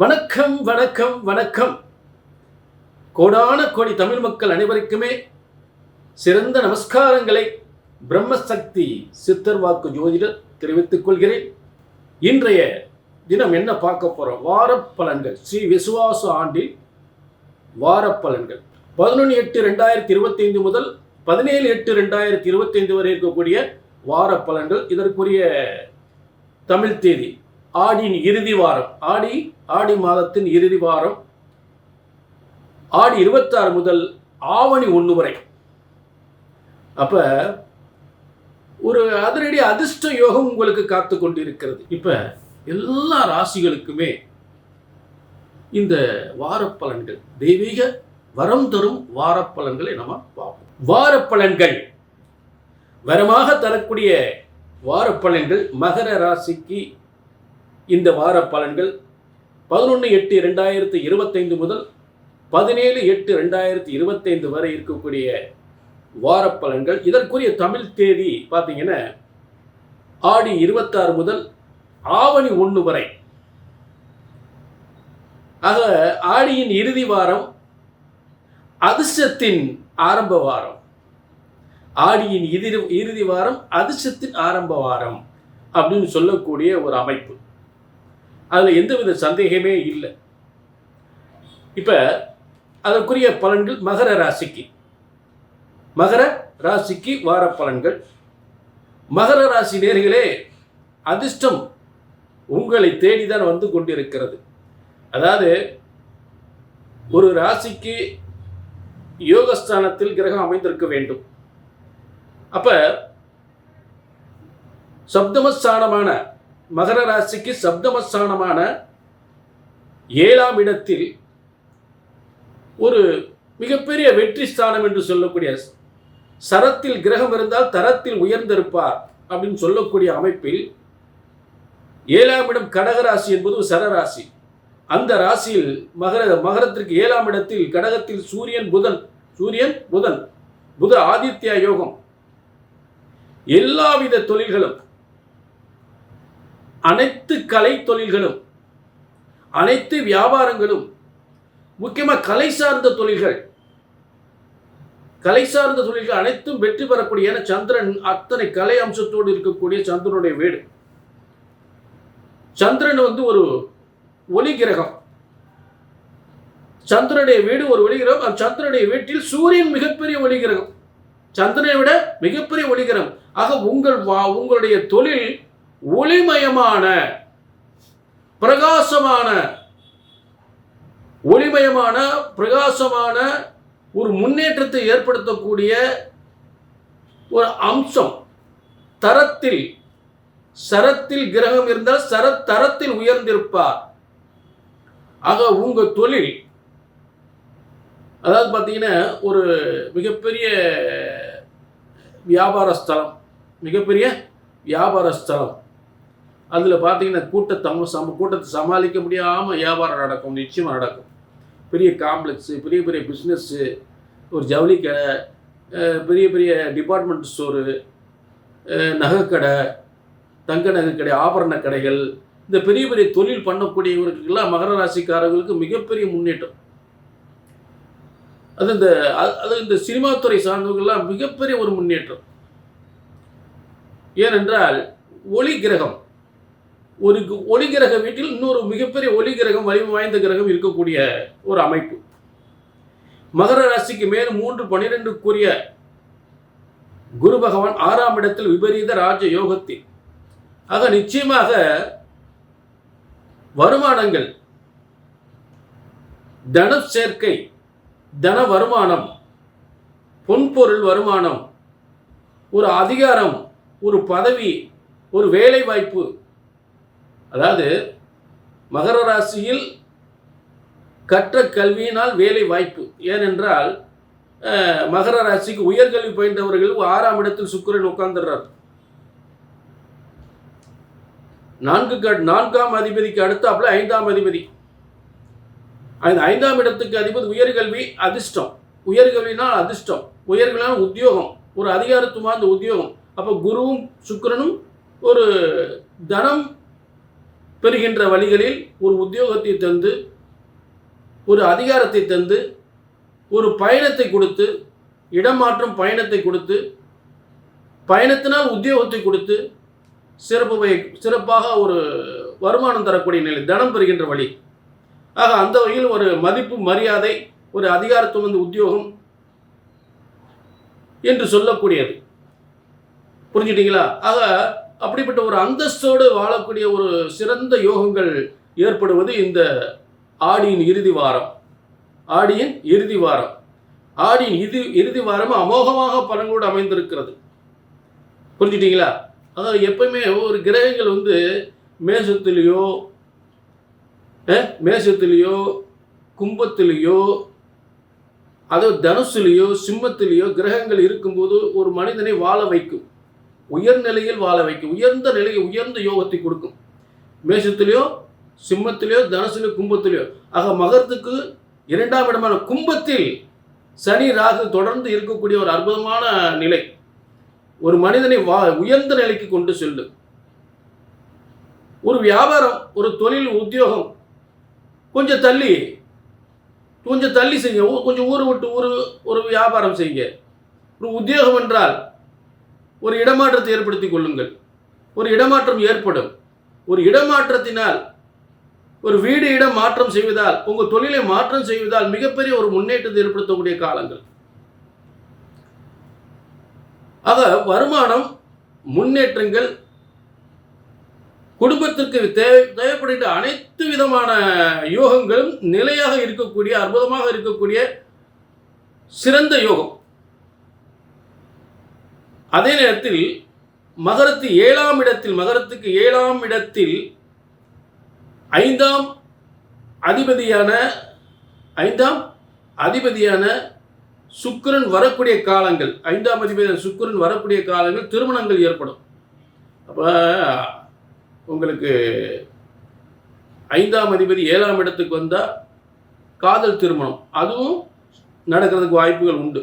வணக்கம் வணக்கம் வணக்கம். கோடான கோடி தமிழ் மக்கள் அனைவருக்குமே சிறந்த நமஸ்காரங்களை பிரம்மசக்தி சித்தர் வாக்கு ஜோதிடர் தெரிவித்துக் கொள்கிறேன். இன்றைய தினம் என்ன பார்க்க போறோம்? வாரப்பலன்கள். ஸ்ரீ விசுவாச ஆண்டில் வாரப்பலன்கள். பதினொன்று எட்டு ரெண்டாயிரத்தி இருபத்தைந்து முதல் பதினேழு எட்டு ரெண்டாயிரத்தி இருபத்தைந்து வரை இருக்கக்கூடிய வாரப்பலன்கள். இதற்குரிய தமிழ் தேதி ஆடியின் இறுதி வாரம். ஆடி ஆடி மாதத்தின் இறுதி வாரம் ஆடி இருபத்தாறு முதல் ஆவணி ஒன்று வரை. அப்போ ஒரு அதிரடி அதிர்ஷ்ட யோகம் உங்களுக்கு காத்து கொண்டிருக்கிறது. இப்போ எல்லா ராசிகளுக்குமே இந்த வாரப்பலன்கள் தெய்வீக வரம் தரும் வாரப்பலன்களை நம்ம பார்ப்போம். வாரப்பலன்கள் வரமாக தரக்கூடிய வாரப்பலன்கள் மகர ராசிக்கு இந்த வார பலன்கள் பதினொன்று எட்டு ரெண்டாயிரத்தி இருபத்தைந்து முதல் பதினேழு எட்டு ரெண்டாயிரத்தி இருபத்தைந்து வரை இருக்கக்கூடிய வாரப்பலன்கள். இதற்குரிய தமிழ் தேதி பார்த்தீங்கன்னா ஆடி இருபத்தாறு முதல் ஆவணி ஒன்று வரை. ஆக ஆடியின் இறுதி வாரம் அதிர்ஷ்டத்தின் ஆரம்ப வாரம். ஆடியின் இறுதி இறுதி வாரம் அதிர்ஷ்டத்தின் ஆரம்ப வாரம் அப்படின்னு சொல்லக்கூடிய ஒரு அமைப்பு. அதில் எந்தவித சந்தேகமே இல்லை. இப்போ அதற்குரிய பலன்கள் மகர ராசிக்கு. மகர ராசிக்கு வார பலன்கள். மகர ராசி நேர்களே அதிர்ஷ்டம் உங்களை தேடிதான் வந்து கொண்டிருக்கிறது. அதாவது ஒரு ராசிக்கு யோகஸ்தானத்தில் கிரகம் அமைந்திருக்க வேண்டும். அப்போ சப்தமஸ்தானமான மகர ராசிக்கு சப்தமஸ்தானமான ஏழாம் இடத்தில் ஒரு மிகப்பெரிய வெற்றி ஸ்தானம் என்று சொல்லக்கூடிய சரத்தில் கிரகம் இருந்தால் தரத்தில் உயர்ந்திருப்பார் அப்படின்னு சொல்லக்கூடிய அமைப்பில் ஏழாம் இடம் கடகராசி என்பது சரராசி. அந்த ராசியில் மகர மகரத்திற்கு ஏழாம் இடத்தில் கடகத்தில் சூரியன் புதன் சூரியன் புதன் புத ஆதித்யா யோகம். எல்லாவித தொழில்களும் அனைத்து கலை தொழில்களும் அனைத்து வியாபாரங்களும் முக்கியமாக கலை சார்ந்த தொழில்கள் கலை சார்ந்த தொழில்கள் அனைத்தும் வெற்றி பெறக்கூடிய என சந்திரன் அத்தனை கலை அம்சத்தோடு இருக்கக்கூடிய சந்திரனுடைய வீடு. சந்திரன் வந்து ஒரு ஒளி கிரகம். சந்திரனுடைய வீடு ஒரு ஒளி கிரகம். அந்த சந்திரனுடைய வீட்டில் சூரியன் மிகப்பெரிய ஒளி கிரகம். சந்திரனை விட மிகப்பெரிய ஒளி கிரகம். ஆக உங்கள் வா- உங்களுடைய தொழில் ஒளிமயமான பிரகாசமான ஒளிமயமான பிரகாசமான ஒரு முன்னேற்றத்தை ஏற்படுத்தக்கூடிய ஒரு அம்சம். தரத்தில் சரத்தில் கிரகம் இருந்தால் சரத் தரத்தில் உயர்ந்திருப்பார். ஆக உங்க தொழில் அதாவது பார்த்தீங்கன்னா ஒரு மிகப்பெரிய வியாபார ஸ்தலம் மிகப்பெரிய வியாபார ஸ்தலம். அதில் பார்த்தீங்கன்னா கூட்டத்தை சம கூட்டத்தை சமாளிக்க முடியாமல் வியாபாரம் நடக்கும் நிச்சயமாக நடக்கும். பெரிய காம்ப்ளெக்ஸு பெரிய பெரிய பிஸ்னஸ்ஸு ஒரு ஜவுளி கடை பெரிய பெரிய டிபார்ட்மெண்ட் ஸ்டோரு நகைக்கடை தங்க நகைக்கடை ஆபரண கடைகள் இந்த பெரிய பெரிய தொழில் பண்ணக்கூடியவர்களுக்கெல்லாம் மகர ராசிக்காரர்களுக்கு மிகப்பெரிய முன்னேற்றம். அது இந்த அது- அது இந்த சினிமாத்துறை சார்ந்தவர்கள்லாம் மிகப்பெரிய ஒரு முன்னேற்றம். ஏனென்றால் ஒளி கிரகம் ஒரு கு- ஒளி கிரக வீட்டில் இன்னொரு மிகப்பெரிய ஒளி கிரகம் வலிமை வாய்ந்த கிரகம் இருக்கக்கூடிய ஒரு அமைப்பு. மகர ராசிக்கு மேலும் மூன்று பனிரெண்டுக்குரிய குரு பகவான் ஆறாம் இடத்தில் விபரீத ராஜ யோகத்தில். ஆக நிச்சயமாக வருமானங்கள் தன சேர்க்கை தன வருமானம் பொன்பொருள் வருமானம் ஒரு அதிகாரம் ஒரு பதவி ஒரு வேலை வாய்ப்பு அதாவது மகர ராசியில் கற்ற கல்வியினால் வேலை வாய்ப்பு. ஏனென்றால் மகர ராசிக்கு உயர்கல்வி பயின்றவர்கள் ஆறாம் இடத்தில் சுக்கிரன் உட்கார்ந்துடுறார். நான்கு நான்காம் அதிபதிக்கு அடுத்தாப்புல ஐந்தாம் அதிபதி. அந்த ஐந்தாம் இடத்துக்கு அதிபதி உயர்கல்வி அதிர்ஷ்டம். உயர்கல்வினால் அதிர்ஷ்டம். உயர்கல்வினால் உத்தியோகம். ஒரு அதிகாரத்துவமா அந்த உத்தியோகம். அப்போ குருவும் சுக்கரனும் ஒரு தனம் பெறுகின்ற வழிகளில் ஒரு உத்தியோகத்தை தந்து ஒரு அதிகாரத்தை தந்து ஒரு பயணத்தை கொடுத்து இடமாற்றும் பயணத்தை கொடுத்து பயணத்தினால் உத்தியோகத்தை கொடுத்து சிறப்பு வை- சிறப்பாக ஒரு வருமானம் தரக்கூடிய நிலை தனம் பெறுகின்ற வழி. ஆக அந்த வகையில் ஒரு மதிப்பு மரியாதை ஒரு அதிகாரத்துவம் வந்து உத்தியோகம் என்று சொல்லக்கூடியது. புரிஞ்சுட்டீங்களா? ஆக அப்படிப்பட்ட ஒரு அந்தஸ்தோடு வாழக்கூடிய ஒரு சிறந்த யோகங்கள் ஏற்படுவது இந்த ஆடியின் இறுதி வாரம். ஆடியின் இறுதி வாரம். ஆடியின் இது இறுதி வாரம் அமோகமாக பலன்களோடு அமைந்திருக்கிறது. புரிஞ்சுட்டீங்களா? அதாவது எப்பயுமே ஒரு கிரகங்கள் வந்து மேசத்திலேயோ மேசத்திலேயோ கும்பத்திலேயோ அதாவது தனுசுலேயோ சிம்மத்திலேயோ கிரகங்கள் இருக்கும்போது ஒரு மனிதனை வாழ வைக்கும். உயர்நிலையில் வாழ வைக்கும் உயர்ந்த நிலையை உயர்ந்த யோகத்தை கொடுக்கும். மேஷத்திலேயோ சிம்மத்திலேயோ தனுசுலையோ கும்பத்திலேயோ. ஆக மகரத்துக்கு இரண்டாம் இடமான கும்பத்தில் சனி ராகு தொடர்ந்து இருக்கக்கூடிய ஒரு அற்புதமான நிலை. ஒரு மனிதனை வா உயர்ந்த நிலைக்கு கொண்டு செல்லும். ஒரு வியாபாரம் ஒரு தொழில் உத்தியோகம் கொஞ்சம் தள்ளி கொஞ்சம் தள்ளி செய்யுங்க. ஊ- கொஞ்சம் ஊரை விட்டு ஊர் ஒரு வியாபாரம் செய்யுங்க. ஒரு உத்தியோகம் என்றால் ஒரு இடமாற்றத்தை ஏற்படுத்திக் கொள்ளுங்கள். ஒரு இடமாற்றம் ஏற்படும். ஒரு இடமாற்றத்தினால் ஒரு வீடு இடம் மாற்றம் செய்வதால் உங்கள் தொழிலை மாற்றம் செய்வதால் மிகப்பெரிய ஒரு முன்னேற்றத்தை ஏற்படுத்தக்கூடிய காலங்கள். ஆக வருமானம் முன்னேற்றங்கள் குடும்பத்திற்கு தேவை தேவைப்படுகின்ற அனைத்து விதமான யோகங்களும் நிலையாக இருக்கக்கூடிய அற்புதமாக இருக்கக்கூடிய சிறந்த யோகம். அதே நேரத்தில் மகரத்து ஏழாம் இடத்தில் மகரத்துக்கு ஏழாம் இடத்தில் ஐந்தாம் அதிபதியான ஐந்தாம் அதிபதியான சுக்கிரன் வரக்கூடிய காலங்கள் ஐந்தாம் அதிபதியான சுக்கரன் வரக்கூடிய காலங்கள் திருமணங்கள் ஏற்படும். அப்போ உங்களுக்கு ஐந்தாம் அதிபதி ஏழாம் இடத்துக்கு வந்தால் காதல் திருமணம். அதுவும் நடக்கிறதுக்கு வாய்ப்புகள் உண்டு.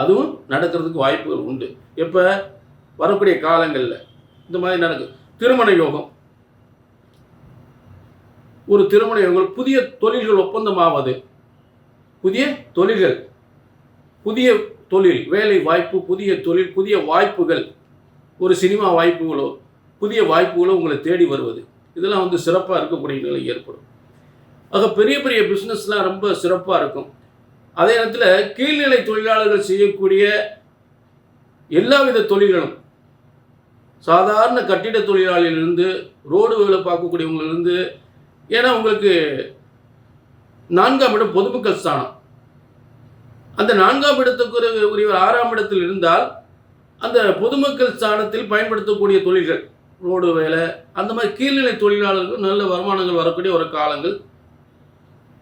அதுவும் நடக்கிறதுக்கு வாய்ப்புகள் உண்டு. எப்போ வரக்கூடிய காலங்களில் இந்த மாதிரி நடக்கும் திருமண யோகம். ஒரு திருமண யோகம் புதிய தொழில்கள் ஒப்பந்தமாவது. புதிய தொழில்கள். புதிய தொழில் வேலை வாய்ப்பு புதிய தொழில் புதிய வாய்ப்புகள். ஒரு சினிமா வாய்ப்புகளோ புதிய வாய்ப்புகளோ உங்களை தேடி வருவது. இதெல்லாம் வந்து சிறப்பாக இருக்கக்கூடிய நிலை ஏற்படும். ஆக பெரிய பெரிய பிஸ்னஸ்லாம் ரொம்ப சிறப்பாக இருக்கும். அதே நேரத்தில் கீழ்நிலை தொழிலாளர்கள் செய்யக்கூடிய எல்லா வித தொழில்களும் சாதாரண கட்டிட தொழிலாளியிலிருந்து ரோடு வேலை பார்க்கக்கூடியவங்களிலிருந்து ஏன்னா உங்களுக்கு நான்காம் இடம் பொதுமக்கள் ஸ்தானம். அந்த நான்காம் இடத்துக்கு ஒரு உரியவர் ஆறாம் இடத்தில் இருந்தால் அந்த பொதுமக்கள் ஸ்தானத்தில் பயன்படுத்தக்கூடிய தொழில்கள் ரோடு வேலை அந்த மாதிரி கீழ்நிலை தொழிலாளர்கள் நல்ல வருமானங்கள் வரக்கூடிய ஒரு காலங்கள்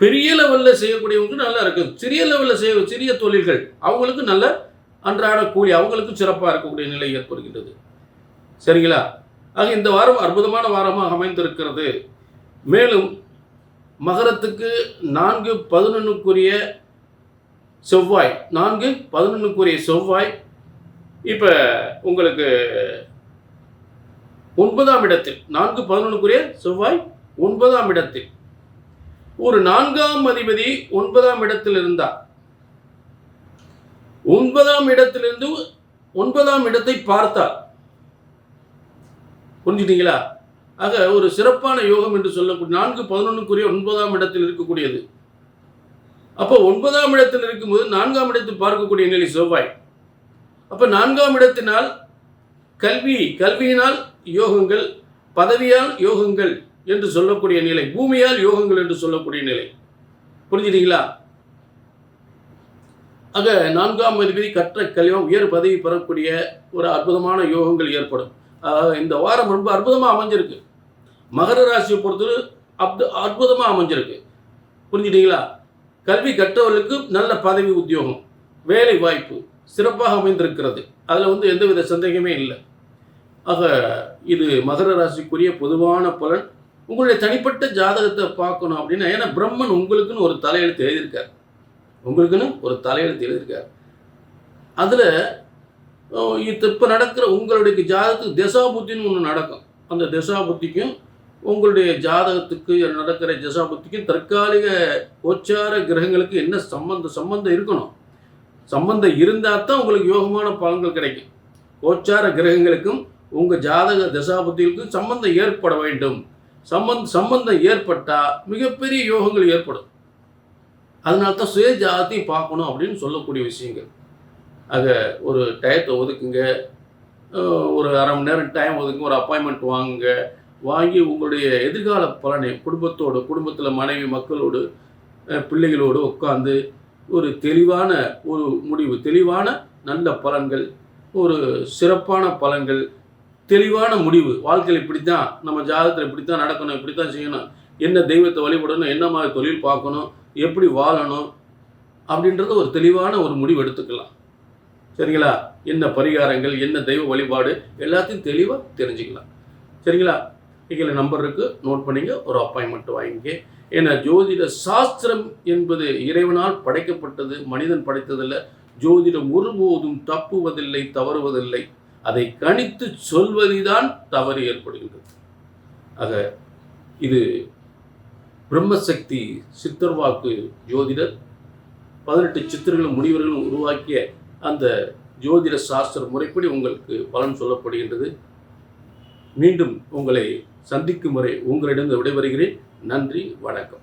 பெரிய லெவலில் செய்யக்கூடியவங்களுக்கு நல்லா இருக்கும். சிறிய லெவலில் செய்ய சிறிய தொழில்கள் அவங்களுக்கு நல்ல அன்றாட கூலி அவங்களுக்கும் சிறப்பாக இருக்கக்கூடிய நிலை ஏற்படுகின்றது. சரிங்களா? ஆக இந்த வாரம் அற்புதமான வாரமாக அமைந்திருக்கிறது. மேலும் மகரத்துக்கு நான்கு பதினொன்றுக்குரிய செவ்வாய் நான்கு பதினொன்றுக்குரிய செவ்வாய். இப்போ உங்களுக்கு ஒன்பதாம் இடத்தில் நான்கு பதினொன்றுக்குரிய செவ்வாய் ஒன்பதாம் இடத்தில். ஒரு நான்காம் அதிபதி ஒன்பதாம் இடத்தில் இருந்தார். ஒன்பதாம் இடத்திலிருந்து ஒன்பதாம் இடத்தை பார்த்தார். புரிஞ்சுட்டீங்களா ஆக ஒரு சிறப்பான யோகம் என்று சொல்லக்கூடிய நான்கு பதினொன்றுக்குரிய ஒன்பதாம் இடத்தில் இருக்கக்கூடியது. அப்போ ஒன்பதாம் இடத்தில் இருக்கும்போது நான்காம் இடத்தில் பார்க்கக்கூடிய நிலை செவ்வாய். அப்போ நான்காம் இடத்தினால் கல்வி கல்வியினால் யோகங்கள் பதவியால் யோகங்கள் என்று சொல்லக்கூடிய நிலை பூமியால் யோகங்கள் என்று சொல்லக்கூடிய நிலை. புரிஞ்சுட்டீங்களா? ஆக நான்காம் அதிபதி கற்ற கல்வியம் உயர் பதவி பெறக்கூடிய ஒரு அற்புதமான யோகங்கள் ஏற்படும். இந்த வாரம் ரொம்ப அற்புதமாக அமைஞ்சிருக்கு. மகர ராசியை பொறுத்தவரை அப்து அற்புதமாக அமைஞ்சிருக்கு. புரிஞ்சுட்டீங்களா? கல்வி கற்றவர்களுக்கு நல்ல பதவி உத்தியோகம் வேலை வாய்ப்பு சிறப்பாக அமைந்திருக்கிறது. அதில் வந்து எந்தவித சந்தேகமே இல்லை. ஆக இது மகர ராசிக்குரிய பொதுவான பலன். உங்களுடைய தனிப்பட்ட ஜாதகத்தை பார்க்கணும் அப்படின்னா ஏன்னா பிரம்மன் உங்களுக்குன்னு ஒரு தலையெழுத்து எழுதியிருக்கார். உங்களுக்குன்னு ஒரு தலையெழுத்து எழுதியிருக்கார். அதில் இப்போ நடக்கிற உங்களுடைய ஜாதகத்துக்கு திசா புத்தின்னு ஒன்று நடக்கும். அந்த திசா புத்திக்கும் உங்களுடைய ஜாதகத்துக்கு நடக்கிற ஜசாபுத்திக்கும் தற்காலிக கோச்சார கிரகங்களுக்கு என்ன சம்பந்த சம்பந்தம் இருக்கணும்? சம்பந்தம் இருந்தால் தான் உங்களுக்கு யோகமான பலன்கள் கிடைக்கும். கோச்சார கிரகங்களுக்கும் உங்கள் ஜாதக தசாபுத்திகளுக்கும் சம்பந்தம் ஏற்பட வேண்டும். சம்பந்த சம்பந்தம் ஏற்பட்டால் மிகப்பெரிய யோகங்கள் ஏற்படும். அதனால தான் சுய ஜாதி பார்க்கணும் அப்படின்னு சொல்லக்கூடிய விஷயங்கள். ஆக ஒரு டயத்தை ஒதுக்குங்க. ஒரு அரை மணி நேரம் டைம் ஒதுக்குங்க. ஒரு அப்பாயின்மெண்ட் வாங்குங்க. வாங்கி உங்களுடைய எதிர்கால பலனை குடும்பத்தோடு குடும்பத்தில் மனைவி மக்களோடு பிள்ளைகளோடு உட்காந்து ஒரு தெளிவான ஒரு முடிவு தெளிவான நல்ல பலன்கள் ஒரு சிறப்பான பலன்கள் தெளிவான முடிவு. வாழ்க்கையில் இப்படி தான் நம்ம ஜாதகத்தில் இப்படி தான் நடக்கணும் இப்படி தான் செய்யணும். என்ன தெய்வத்தை வழிபடணும் என்ன மாதிரி தொழில் பார்க்கணும் எப்படி வாழணும் அப்படின்றது ஒரு தெளிவான ஒரு முடிவு எடுத்துக்கலாம். சரிங்களா? என்ன பரிகாரங்கள் என்ன தெய்வ வழிபாடு எல்லாத்தையும் தெளிவாக தெரிஞ்சுக்கலாம். சரிங்களா? கீழே நம்பர் இருக்குது நோட் பண்ணிங்க. ஒரு அப்பாயின்மெண்ட் வாங்கிங்க ஏன்னா ஜோதிட சாஸ்திரம் என்பது இறைவனால் படைக்கப்பட்டது மனிதன் படைத்ததில்லை. ஜோதிடம் ஒருபோதும் தப்புவதில்லை தவறுவதில்லை. அதை கணித்து சொல்வதிதான் தவறு ஏற்படுகின்றது. ஆக இது பிரம்மசக்தி சித்தர்வாக்கு ஜோதிடர் பதினெட்டு சித்தர்களும் முனிவர்களும் உருவாக்கிய அந்த ஜோதிட சாஸ்திர முறைப்படி உங்களுக்கு பலன் சொல்லப்படுகின்றது. மீண்டும் உங்களை சந்திக்கும் வரை உங்களிடம் விடைபெறுகிறேன். நன்றி வணக்கம்.